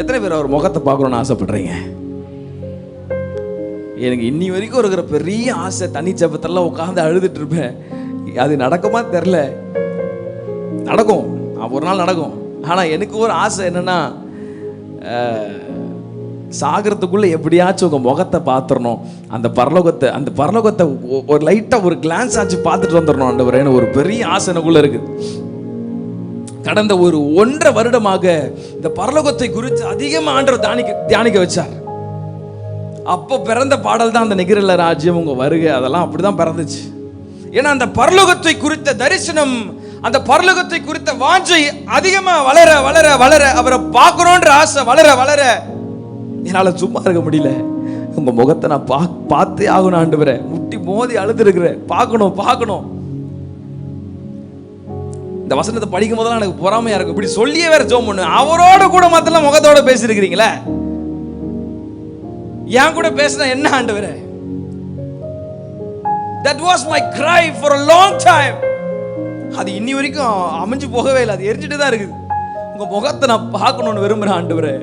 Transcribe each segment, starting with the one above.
எத்தனை பேர் அவர் முகத்தை பார்க்கணும்னு ஆசைப்படுறீங்க? எனக்கு இன்னி வரைக்கும் இருக்கிற பெரிய ஆசை தனி ஜபத்தெல்லாம் உட்காந்து அழுதுட்டு இருப்பேன். அது நடக்குமா தெரில நடக்கும். ஒரு நாள் நடக்கும். ஆனால் எனக்கு ஒரு ஆசை என்னன்னா சாகிறதுக்குள்ளே சாகிறதுக்குள்ள எப்படியாச்சும் உங்க முகத்தை பார்த்துடணும் அந்த பரலோகத்தை அந்த பரலோகத்தை ஒரு லைட்டாக ஒரு கிளான்ஸ் ஆச்சு பார்த்துட்டு வந்துடணும் ஆண்டவரேன்னு ஒரு பெரிய ஆசை எனக்குள்ள இருக்குது. கடந்த ஒரு ஒன்றரை வருடமாக இந்த பரலோகத்தை குறித்து அதிகமாக ஆண்டவர் தியானிக்க தியானிக்க வச்சார். அப்போ பிறந்த பாடல் தான் அந்த நிகரில் ராஜ்யம் உங்க வருகை அதெல்லாம் அப்படிதான் பிறந்துச்சு. ஏன்னா அந்த பரலோகத்தை குறித்த தரிசனம் அந்த பரலோகத்தை குறித்த வாஞ்சை அதிகமாக வளர வளர வளர அவரை பார்க்கணுன்ற ஆசை வளர வளர என்னால் சும்மா இருக்க முடியல. உங்க முகத்தை நான் பா பார்த்தே ஆகணும் ஆண்டவரே. முட்டி மோதி அழுது இருக்கிறேன் பார்க்கணும் பார்க்கணும். இந்த வசனத்தை படிக்கும் போதெல்லாம் எனக்கு பொறாமையா இருக்கும். இப்படி சொல்லியே வேற ஜோம் பண்ணு. அவரோட கூட மத்தெல்லாம் முகத்தோட பேசியிருக்கிறீங்களே? என் கூட பேசினா என்ன ஆண்டவரே? That was my cry for a long time அது இன்னி வரைக்கும் அமைஞ்சு போகவே இல்லை. அது எரிஞ்சிட்டு தான் இருக்குது. உங்க முகத்தை நான் பார்க்கணும்னு விரும்புறேன் ஆண்டவரே.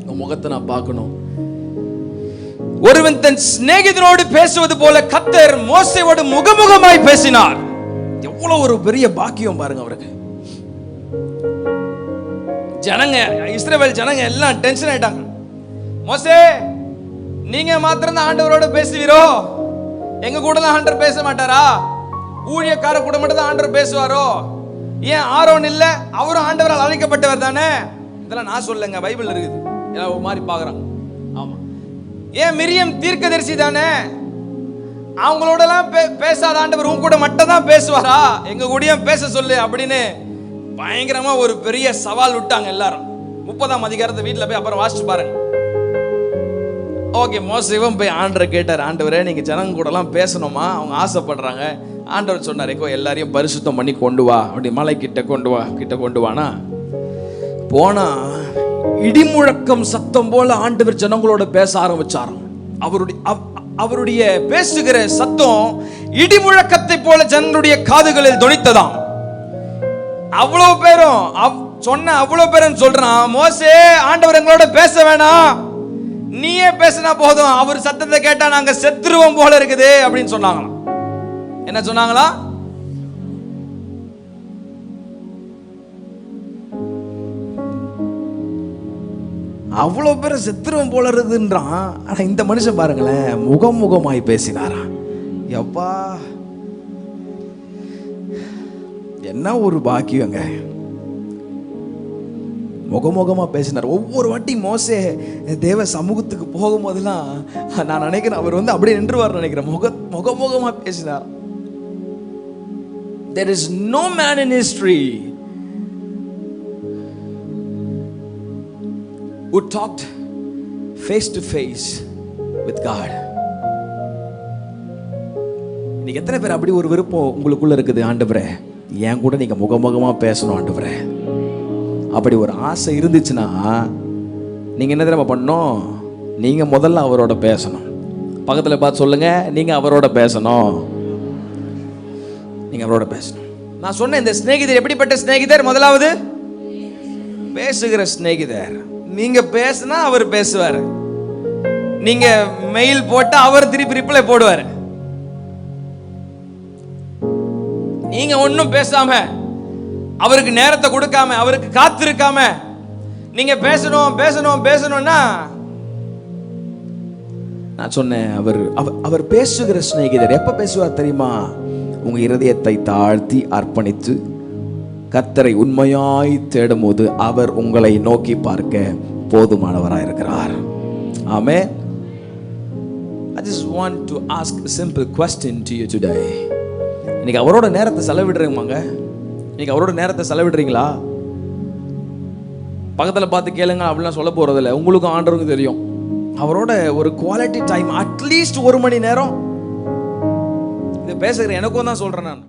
உங்க முகத்தை நான் பார்க்கணும். ஒருவன் தன் சிநேகிதனோடு பேசுவது போல கத்தர் மோசையோடு முகமுகமாய் பேசினார். எவ்வளவு ஒரு பெரிய பாக்கியம் பாருங்க அவருக்கு. ஜனங்க இஸ்ரேல் ஜனங்க எல்லாம் டென்ஷன் ஆயிட்டாங்க. மோசே நீங்க மாத்திரம் தான் ஆண்டவரோட பேசுவீரோ? எங்க கூட தான் ஆண்டவர் பேச மாட்டாரா? ஊழியக்கார கூட மட்டும் தான் ஆண்டவர் பேசுவாரோ? ஏன் ஆரோன் இல்ல? அவரும் ஆண்டவரால் அழைக்கப்பட்டவர் தானே? இதெல்லாம் நான் சொல்லுங்க பைபிள் இருக்குது. எல்லாம் ஒரு மாதிரி பாக்குறாங்க ஆமா. ஏன் மிரியம் தீர்க்கதரிசி தானே? அவங்களோடலாம் பே பேசாத ஆண்டவர் உன் கூட மட்டும் தான் பேசுவாரா? எங்க கூடயும் பேச சொல்லு அப்படின்னு பயங்கரமா ஒரு பெரிய சவால் விட்டாங்க எல்லாரும். முப்பதாம் அதிகாரத்தை வீட்டில் போய் அப்புறம் வாசிச்சு பாருங்க. ஓகே மோசிவம் போய் ஆண்டரை கேட்டார் ஆண்டவரே நீங்க ஜனங்க கூடலாம் பேசணுமா? அவங்க ஆசைப்படுறாங்க. ஆண்டவர் சொன்னார் "எக்கோ, எல்லாரையும் பரிசுத்தம் பண்ணி கொண்டு வா. அப்படி மலை கிட்ட கொண்டு வா கிட்ட கொண்டு வானா? போனா இடிமுழக்கம் சத்தம் போல ஆண்டவர் ஜனங்களோட பேச ஆரம்பிச்சாராம். அவருடைய அவருடைய பேசுகிற சத்தம் இடிமுழக்கத்தை போல ஜனங்களுடைய காதுகளில் துணித்ததாம் அவ்வளவு பேரும் அவ்- சொன்ன அவ்வளவு பேரும் சொல்றான் மோசே ஆண்டவர் எங்களோட பேச வேணாம். நீயே பேசினா போதும். அவர் சத்தத்தை கேட்டா நாங்க செத்துருவோம் போல இருக்குது அப்படின்னு சொன்னாங்களாம். என்ன சொன்னாங்களா அவ்வளோ பேர் செத்துருவம் போல இருக்குன்றான் ஆனால் இந்த மனுஷன் பாருங்களேன் முகம் முகமாய் பேசினாராம் எப்பா. என்ன ஒரு பாக்கியங்க. முகமுகமா பேசினார். ஒவ்வொரு வாட்டி மோசே தேவ சமூகத்துக்கு போகும்போதெல்லாம் நான் நினைக்கிறேன் அவர் வந்து அப்படியே நின்றுவார் நினைக்கிறேன். முக முகமுகமா பேசினார். There is no man in history who talked face to face with God. இன்னைக்கு எத்தனை பேர் அப்படி ஒரு விருப்பம் உங்களுக்குள்ள இருக்குது ஆண்டவரே? என் கூட நீங்க முகமுகமா பேசணும் ஆண்டவரே. அப்படி ஒரு ஆசை இருந்துச்சுன்னா நீங்க என்ன தெரியுமா பண்ணணும்? நீங்க முதல்ல அவரோட பேசணும். பக்கத்துல பார்த்து சொல்லுங்க நீங்க அவரோட பேசணும். நீங்க அவரோட பேசணும். நான் சொன்னேன் இந்த சிநேகிதர் எப்படிப்பட்ட சிநேகிதர்? முதலாவது பேசுகிற சிநேகிதர். நீங்க பேசுனா அவர் பேசுவார். நீங்க மெயில் போட்டா அவர் திருப்பி ரிப்ளை போடுவார். நீங்க ஒன்றும் பேசாம அவருக்கு நேரத்தை கொடுக்காம அவருக்கு காத்திருக்காம நீங்க பேசணும் பேசணும் பேசணும்னா நான் சொன்னேன் அவர் அவர் அவர் பேசுகிற சிநேகிதர் எப்ப பேசுவார் தெரியுமா? உங்க இருதயத்தை தாழ்த்தி அர்ப்பணித்து கத்தரை உண்மையாய் தேடும்போது அவர் உங்களை நோக்கி பார்க்க போதுமானவராக இருக்கிறார் ஆமே I just want to ask simple question to you today இன்னைக்கு அவரோட நேரத்தை செலவிடுறீங்களாங்க இன்னைக்கு அவரோட நேரத்தை செலவிடுறீங்களா? பக்கத்தில் பார்த்து கேளுங்க அப்படிலாம் சொல்ல போகிறதில்ல உங்களுக்கும் ஆண்டவருக்கும் தெரியும். அவரோட ஒரு குவாலிட்டி டைம் அட்லீஸ்ட் ஒரு மணி நேரம். இதை பேசுகிற எனக்கும் தான் சொல்கிறேன் நான்.